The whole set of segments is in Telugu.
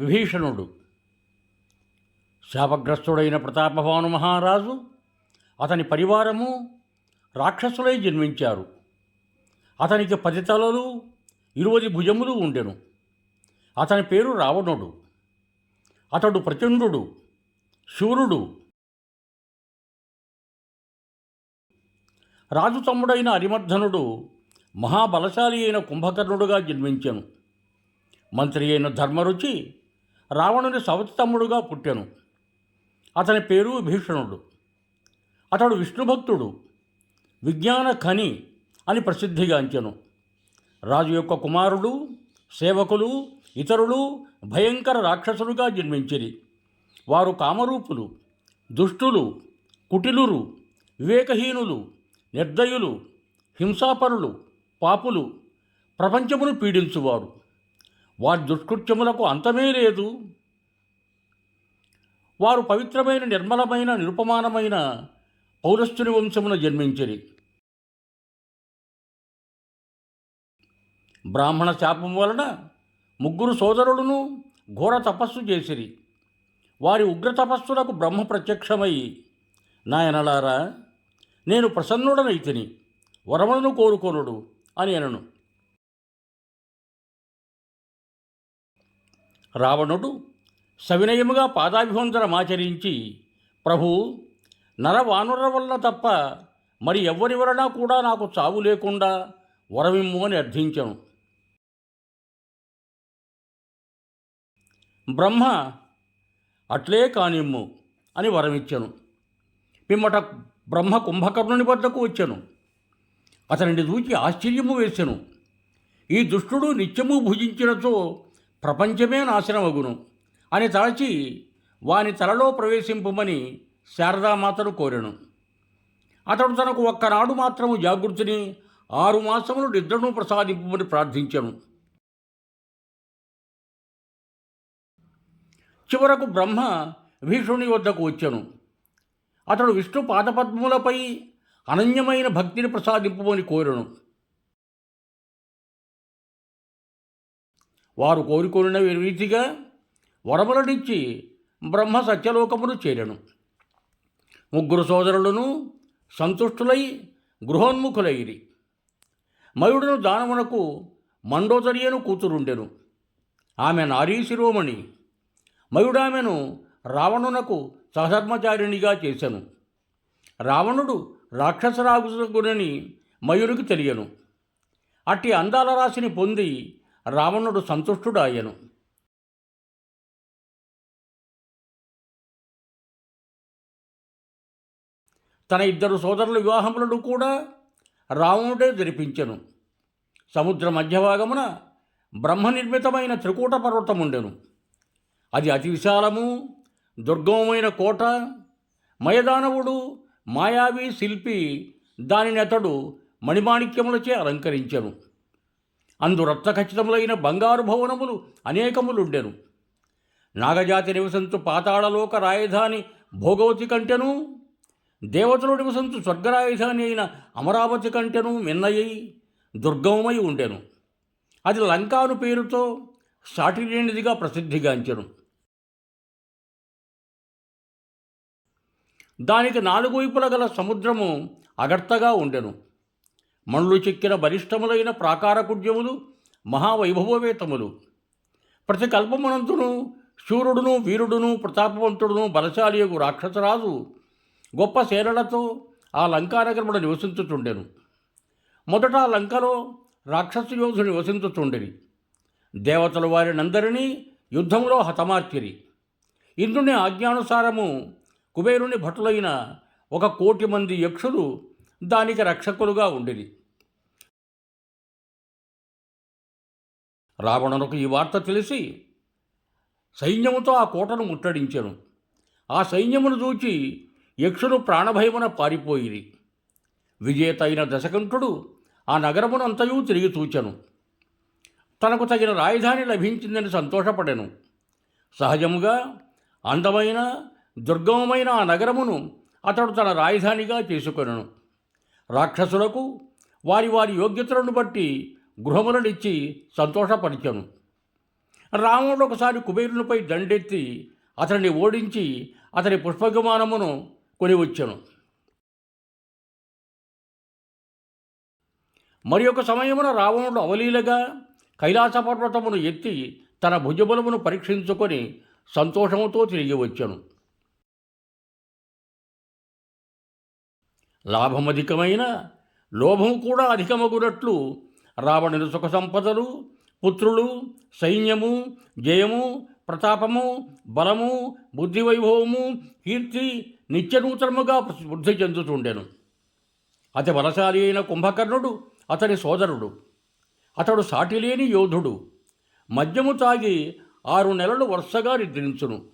విభీషణుడు. శాపగ్రస్తుడైన ప్రతాపభాను మహారాజు అతని పరివారము రాక్షసులై జన్మించారు. అతనికి పది తలలు ఇరువది భుజములు ఉండెను. అతని పేరు రావణుడు. అతడు ప్రచండుడు శూరుడు. రాజు తమ్ముడైన అరిమర్ధనుడు మహాబలశాలి అయిన కుంభకర్ణుడుగా జన్మించెను. మంత్రి అయిన ధర్మరుచి రావణుని సవతి పుట్టెను. అతని పేరు భీషణుడు. అతడు విష్ణుభక్తుడు. విజ్ఞాన ఖని అని ప్రసిద్ధిగాంచెను రాజు యొక్క కుమారుడు సేవకులు ఇతరులు భయంకర రాక్షసులుగా జన్మించిరి. వారు కామరూపులు దుష్టులు కుటిలురు వివేకహీనులు నిర్దయులు హింసాపరులు పాపులు ప్రపంచమును పీడించువారు. వారి దుష్కృత్యములకు అంతమే లేదు. వారు పవిత్రమైన నిర్మలమైన నిరుపమానమైన పౌరస్తుని వంశమున జన్మించిరి. బ్రాహ్మణ శాపం వలన ముగ్గురు సోదరులను ఘోర తపస్సు చేసిరి. వారి ఉగ్ర తపస్సులకు బ్రహ్మ ప్రత్యక్షమై నాయనలారా నేను ప్రసన్నుడనైతిని వరములను కోరుకొనుడు అని అనను. రావణుడు సవినయముగా పాదాభివందనమాచరించి ప్రభు నరవానుర వల్ల తప్ప మరి ఎవ్వరి వలన కూడా నాకు చావు లేకుండా వరమిమ్ము అని అర్థించను. బ్రహ్మ అట్లే కానిమ్ము అని వరమిచ్చెను. పిమ్మట బ్రహ్మ కుంభకర్ణుని వద్దకు వచ్చాను. అతనిని చూచి ఆశ్చర్యము వేసెను. ఈ దుష్టుడు నిత్యము భుజించినచో ప్రపంచమే నాశనమగును అని తలచి వాని తలలో ప్రవేశింపమని శారదామాతను కోరెను. అతడు తనకు ఒక్కనాడు మాత్రము జాగృతిని ఆరు మాసములు నిద్రను ప్రసాదింపమని ప్రార్థించను. చివరకు బ్రహ్మ భీషుని వద్దకు వచ్చాను. అతడు విష్ణు పాదపద్మములపై అనన్యమైన భక్తిని ప్రసాదింపమని కోరను. వారు కోరుకొనిన రీతిగా వరములనిచ్చి బ్రహ్మ సత్యలోకమును చేరెను. ముగ్గురు సోదరులను సంతుష్టులై గృహోన్ముఖులైరి. మయుడును దానమునకు మండోదరియను కూతురుండెను. ఆమె నారీ శిరోమణి. మయుడామెను రావణునకు సహధర్మచారిణిగా చేశాను రావణుడు రాక్షసరాగునని మయుడికి తెలియను. అట్టి అందాల రాశిని పొంది రావణుడు సంతుష్టుడాయను తన ఇద్దరు సోదరుల వివాహములను కూడా రావణుడే జరిపించెను. సముద్ర మధ్యభాగమున బ్రహ్మ నిర్మితమైన త్రికూట పర్వతముండెను. అది అతి విశాలము దుర్గమమైన కోట మయదానవుడు మాయావి శిల్పి దానిని అతడు మణిమాణిక్యములచే అలంకరించెను. అందు రత్నఖచ్చితములైన బంగారు భవనములు అనేకములుండెను. నాగజాతి నివసించు పాతాళలోక రాజధాని భోగవతి కంటెను దేవతలు నివసించు స్వర్గరాజధాని అయిన అమరావతి కంటెను మిన్నయ్యి దుర్గమమై ఉండెను. అది లంకాను పేరుతో సాటిలేనిదిగా ప్రసిద్ధిగాంచెను. దానికి నాలుగు వైపుల గల సముద్రము అగర్తగా ఉండెను. మణులు చెక్కిన బలిష్టములైన ప్రాకారకుడ్యములు మహావైభవవేతములు. ప్రతి కల్పమునంతును శూరుడును వీరుడును ప్రతాపవంతుడును బలశాలియగు రాక్షసరాజు గొప్ప సేనలతో ఆ లంకానగరముడు నివసించుచుండెను. మొదట ఆ లంకలో రాక్షస యోధుడు నివసించుచుండెని దేవతలు వారినందరినీ యుద్ధంలో హతమార్చిరి. ఇంద్రుని ఆజ్ఞానుసారము కుబేరుని భటులైన ఒక కోటి మంది యక్షులు దానికి రక్షకులుగా ఉండిరి. రావణునకు ఈ వార్త తెలిసి సైన్యముతో ఆ కోటను ముట్టడించాను. ఆ సైన్యమును చూచి యక్షుడు ప్రాణభయమున పారిపోయిరి. విజేత అయిన దశకంఠుడు ఆ నగరమునంతయు తిరిగి చూచాను. తనకు తగిన రాజధాని లభించిందని సంతోషపడెను. సహజముగా అందమైన దుర్గమమైన ఆ నగరమును అతడు తన రాజధానిగా చేసుకొనను. రాక్షసులకు వారి వారి యోగ్యతలను బట్టి గృహములనిచ్చి సంతోషపరిచెను. రావణుడు ఒకసారి కుబేరునిపై దండెత్తి అతనిని ఓడించి అతని పుష్పవిమానమును కొనివచ్చాను. మరి ఒక సమయమున రావణుడు అవలీలగా కైలాస పర్వతమును ఎత్తి తన భుజబలమును పరీక్షించుకొని సంతోషముతో తిరిగి వచ్చాను లాభమధికమైన లోభం కూడా అధికమగునట్లు రావణుని సుఖ సంపదలు పుత్రులు సైన్యము జయము ప్రతాపము బలము బుద్ధి వైభవము కీర్తి నిత్యనూతనముగా వృద్ధి చెందుతుండెను. అతి బలశాలి అయిన కుంభకర్ణుడు అతని సోదరుడు. అతడు సాటిలేని యోధుడు. మద్యము తాగి ఆరు నెలలు వరుసగా నిద్రించును.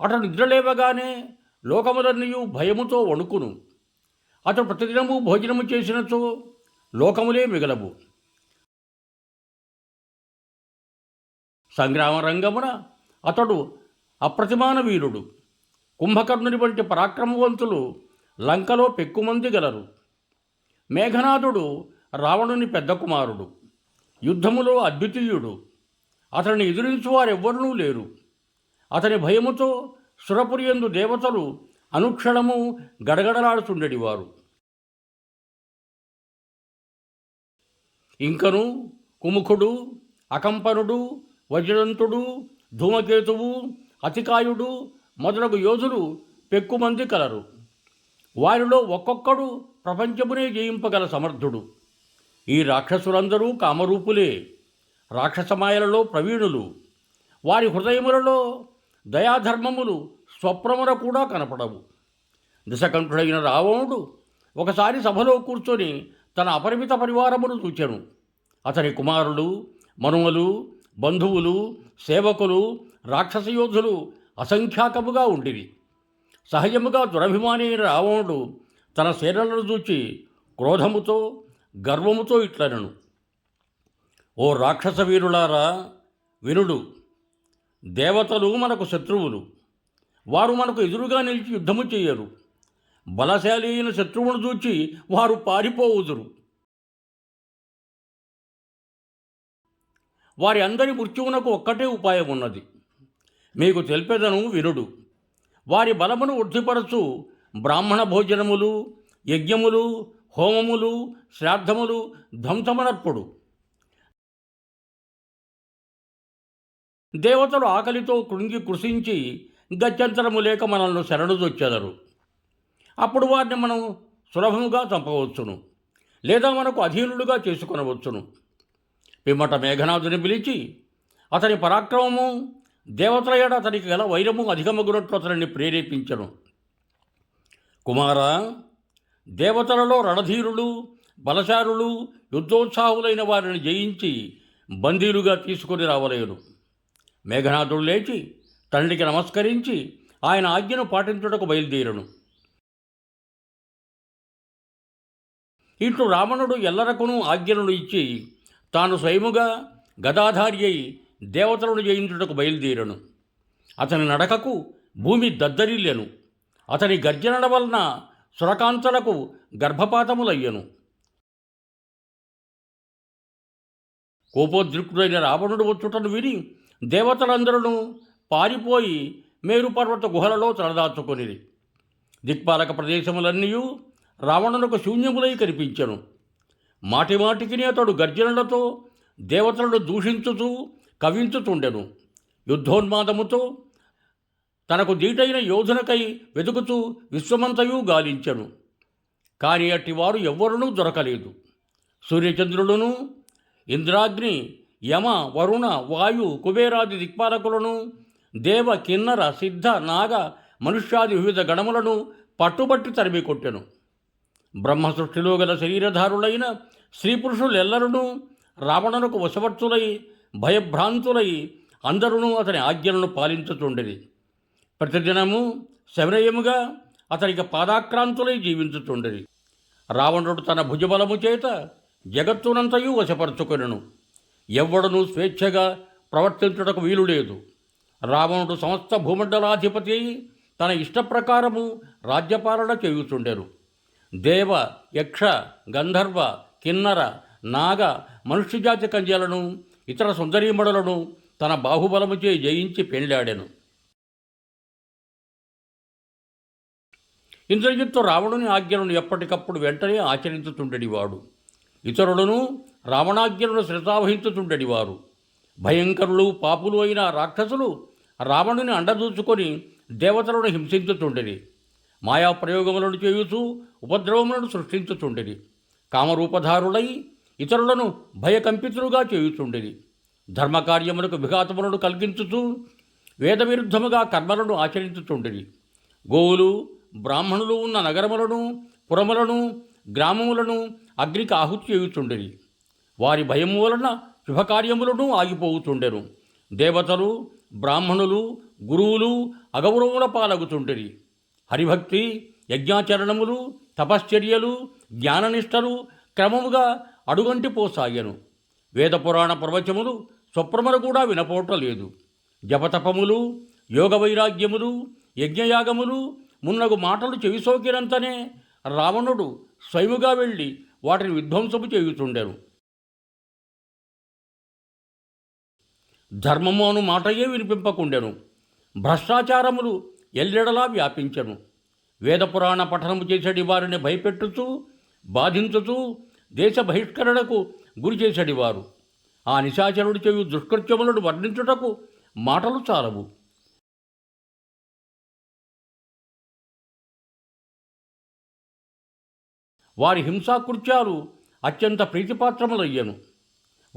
అతడు నిద్రలేవగానే లోకములన్నయూ భయముతో వణుకును. అతడు ప్రతిదినము భోజనము చేసినచో లోకములే మిగలవు. సంగ్రామ రంగమున అతడు అప్రతిమాన వీరుడు. కుంభకర్ణుని వంటి పరాక్రమవంతులు లంకలో పెక్కుమంది గలరు. మేఘనాథుడు రావణుని పెద్ద కుమారుడు. యుద్ధములో అద్వితీయుడు. అతన్ని ఎదిరించువారెవ్వరూ లేరు. అతని భయముతో సురపురియందు దేవతలు అనుక్షణము గడగడలాడుతుండేవారు ఇంకను కుముఖుడు అకంపనుడు వజ్రంతుడు ధూమకేతువు అతికాయుడు మొదలగు యోధులు పెక్కుమంది కలరు. వారిలో ఒక్కొక్కడు ప్రపంచమునే జయింపగల సమర్థుడు. ఈ రాక్షసులందరూ కామరూపులే రాక్షసమాయలలో ప్రవీణులు. వారి హృదయములలో దయాధర్మములు స్వప్నమున కూడా కనపడవు. దిశకంఠుడైన రావణుడు ఒకసారి సభలో కూర్చొని తన అపరిమిత పరివారమును చూచెను. అతని కుమారులు మనుమలు బంధువులు సేవకులు రాక్షస యోధులు అసంఖ్యాకముగా ఉండిరి. సహజముగా దురభిమాని అయిన రావణుడు తన సేనలను చూచి క్రోధముతో గర్వముతో ఇట్లనను. ఓ రాక్షస వీరులారా వినుడు దేవతలు మనకు శత్రువులు. వారు మనకు ఎదురుగా నిలిచి యుద్ధము చేయరు. బలశాలి అయిన శత్రువును చూచి వారు పారిపోవుదురు. వారి అందరి మృత్యువునకు ఒక్కటే ఉపాయం ఉన్నది మీకు తెలిపెదను వినుడు వారి బలమును వృద్ధిపరచు బ్రాహ్మణ భోజనములు యజ్ఞములు హోమములు శ్రాద్ధములు ధ్వంసమనర్పుడు. దేవతలు ఆకలితో కృంగి కృషించి గత్యంతరము లేక మనల్ని శరణుదొచ్చెదరు అప్పుడు వారిని మనం సులభముగా చంపవచ్చును లేదా మనకు అధీనులుగా చేసుకొనవచ్చును. పిమ్మట మేఘనాథుని పిలిచి అతని పరాక్రమము దేవతల ఏడ అతనికి గల వైరము అధికమగునట్లు అతనిని ప్రేరేపించను. కుమారా దేవతలలో రణధీరులు బలశారులు యుద్ధోత్సాహులైన వారిని జయించి బందీలుగా తీసుకొని రావలేను. మేఘనాథుడు లేచి తండ్రికి నమస్కరించి ఆయన ఆజ్ఞను పాటించుటకు బయలుదేరను. ఇట్లు రావణుడు ఎల్లరకును ఆజ్ఞలను ఇచ్చి తాను స్వయముగా గదాధారి అయి దేవతలను జయించుటకు బయలుదేరను. అతని నడకకు భూమి దద్దరిల్లెను. అతని గర్జనల వలన సురకాంతలకు గర్భపాతములయ్యను. కోపోద్రిక్తుడైన రావణుడు వచ్చుటను విని దేవతలందరూ పారిపోయి మేరుపర్వత గుహలలో తలదాచుకొనిది దిక్పాలక ప్రదేశములన్నీ రావణునకు శూన్యములై కనిపించను. మాటిమాటికినే అతడు గర్జనలతో దేవతలను దూషించుతూ కవించుతుండెను యుద్ధోన్మాదముతో తనకు దీటైన యోధునకై వెతుకుతూ విశ్వమంతయు గాలించెను. కానీ అట్టివారు ఎవ్వరునూ దొరకలేదు. సూర్యచంద్రులను ఇంద్రాగ్ని యమ వరుణ వాయు కుబేరాది దిక్పాలకులను దేవ కిన్నర సిద్ధ నాగ మనుష్యాది వివిధ గణములను పట్టుబట్టి తరిమి కొట్టెను. బ్రహ్మ సృష్టిలో గల శరీరధారులైన స్త్రీ పురుషులెల్లరూ రావణునకు వశవర్తులై భయభ్రాంతులై అందరూ అతని ఆజ్ఞలను పాలించుతుండేది ప్రతిదినము శబరయముగా అతనికి పాదాక్రాంతులై జీవించుతుండేది రావణుడు తన భుజబలము చేత జగత్తునంతయు వశపరుచుకొనెను. ఎవ్వడను స్వేచ్ఛగా ప్రవర్తించుటకు వీలు లేదు రావణుడు సమస్త భూమండలాధిపతి అయి తన ఇష్టప్రకారము రాజ్యపాలన చేయుచుండెను. దేవ యక్ష గంధర్వ కిన్నర నాగ మనుష్యజాతి కంజలను ఇతర సుందరీమణులను తన బాహుబలముచే జయించి పెళ్ళాడెను ఇంద్రజిత్తు రావణుని ఆజ్ఞలను ఎప్పటికప్పుడు వెంటనే ఆచరించుతుండేవాడు ఇతరులను రావణాజ్ఞలను శ్రద్ధావహించుతుండెడివారు భయంకరులు పాపులు అయిన రాక్షసులు రావణుని అండదూచుకొని దేవతలను హింసించుచుండేది మాయా ప్రయోగములను చేయుచూ ఉపద్రవములను సృష్టించుచుండేది కామరూపధారులై ఇతరులను భయకంపితులుగా చేయుచుండేది ధర్మకార్యములకు విఘాతములను కలిగించుచూ వేదవిరుద్ధముగా కర్మలను ఆచరించుచుండేది గోవులు బ్రాహ్మణులు ఉన్న నగరములను పురములను గ్రామములను అగ్నికి ఆహుతి చేయుచుండేది వారి భయం వలన శుభకార్యములను ఆగిపోవుతుండెను దేవతలు బ్రాహ్మణులు గురువులు అగౌరవముల పాలగుతుండెరి హరిభక్తి యజ్ఞాచరణములు తపశ్చర్యలు జ్ఞాననిష్టలు క్రమముగా అడుగంటిపోసాగాను వేదపురాణ ప్రవచములు స్వప్రమలు కూడా వినపోవటలేదు జపతపములు యోగ వైరాగ్యములు యజ్ఞయాగములు మున్నగు మాటలు చెవిసోకినంతనే రావణుడు స్వయముగా వెళ్ళి వాటిని విధ్వంసము చేయుచుండెను ధర్మము అను మాటయే వినిపింపకుండెను. భ్రష్టాచారములు ఎల్లెడలా వ్యాపించెను. వేదపురాణ పఠనము చేసేటి వారిని భయపెట్టుచూ బాధించుచూ దేశ బహిష్కరణకు గురి చేసేటివారు ఆ నిశాచరుడు చేయు దుష్కృత్యములను వర్ణించుటకు మాటలు చాలవు. వారి హింసాకృత్యాలు అత్యంత ప్రీతిపాత్రములయ్యను.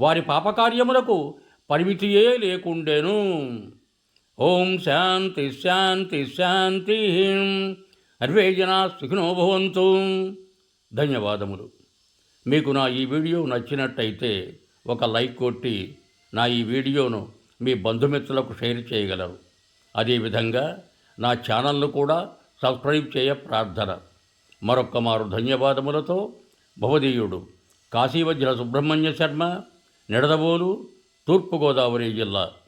వారి పాపకార్యములకు పరిమితియే లేకుండేను. ఓం శాంతి శాంతి శాంతి. అర్వే జనా సుఖినో భవంతు. ధన్యవాదములు. మీకు నా ఈ వీడియో నచ్చినట్టయితే ఒక లైక్ కొట్టి నా ఈ వీడియోను మీ బంధుమిత్రులకు షేర్ చేయగలరు. అదేవిధంగా నా ఛానల్ను కూడా సబ్స్క్రైబ్ చేయ ప్రార్థన. మరొక్క మారు ధన్యవాదములతో భవదీయుడు కాశీవజ్ర సుబ్రహ్మణ్య శర్మ ತೂರ್ಪು ಗೋದಾವರಿ ಜಿಲ್ಲೆ